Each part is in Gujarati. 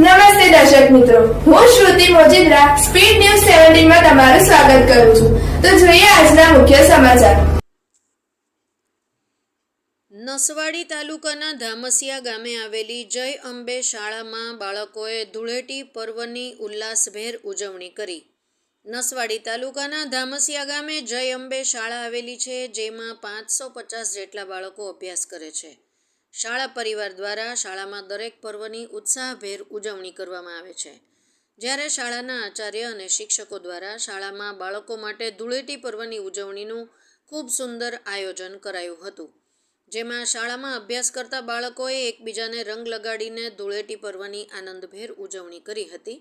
નમસ્તે દર્શક મિત્રો. હું શ્રુતિ મોજીદ્રા, સ્પીડ ન્યૂઝ સેવન્ટીનમાં તમારું સ્વાગત કરું છું. તો જોઈએ આજના મુખ્ય સમાચાર. નસવાડી તાલુકાના ધામસિયા ગામે આવેલી જય અંબે શાળામાં બાળકોએ ધૂળેટી પર્વની ઉલ્લાસભેર ઉજવણી કરી. નસવાડી તાલુકાના ધામસિયા ગામે જય અંબે શાળા આવેલી છે, જેમાં પાંચસો પચાસ જેટલા બાળકો અભ્યાસ કરે છે. શાળા પરિવાર દ્વારા શાળામાં દરેક પર્વની ઉત્સાહભેર ઉજવણી કરવામાં આવે છે. જ્યારે શાળાના આચાર્ય અને શિક્ષકો દ્વારા શાળામાં બાળકો માટે ધૂળેટી પર્વની ઉજવણીનું ખૂબ સુંદર આયોજન કરાયું હતું. જેમાં શાળામાં અભ્યાસ કરતા બાળકોએ એકબીજાને રંગ લગાડીને ધૂળેટી પર્વની આનંદભેર ઉજવણી કરી હતી.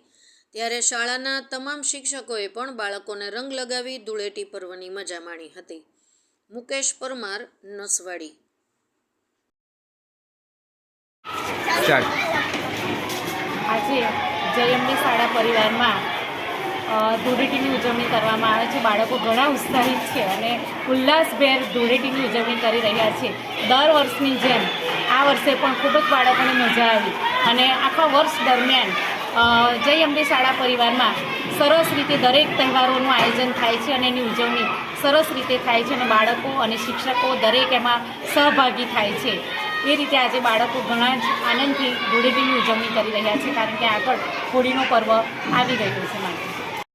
ત્યારે શાળાના તમામ શિક્ષકોએ પણ બાળકોને રંગ લગાવી ધૂળેટી પર્વની મજા માણી હતી. મુકેશ પરમાર, નસવાડી. ચાલ. આજે જયમની શાળા પરિવારમાં ધૂળેટીની ઉજવણી કરવામાં આવે છે. બાળકો ઘણા ઉત્સાહિત છે અને ઉલ્લાસભેર ધૂળેટીની ઉજવણી કરી રહ્યા છે. દર વર્ષની જેમ આ વર્ષે પણ ખૂબ જ બાળકોને મજા આવી અને આખા વર્ષ દરમિયાન જય અંબે શાળા પરિવારમાં સરસ રીતે દરેક તહેવારોનું આયોજન થાય છે અને એની ઉજવણી સરસ રીતે થાય છે અને બાળકો અને શિક્ષકો દરેક એમાં સહભાગી થાય છે. એ રીતે આજે બાળકો ઘણા જ આનંદથી ધૂળેટીની ઉજવણી કરી રહ્યા છે, કારણ કે આગળ હોળીનો પર્વ આવી રહ્યો છે માટે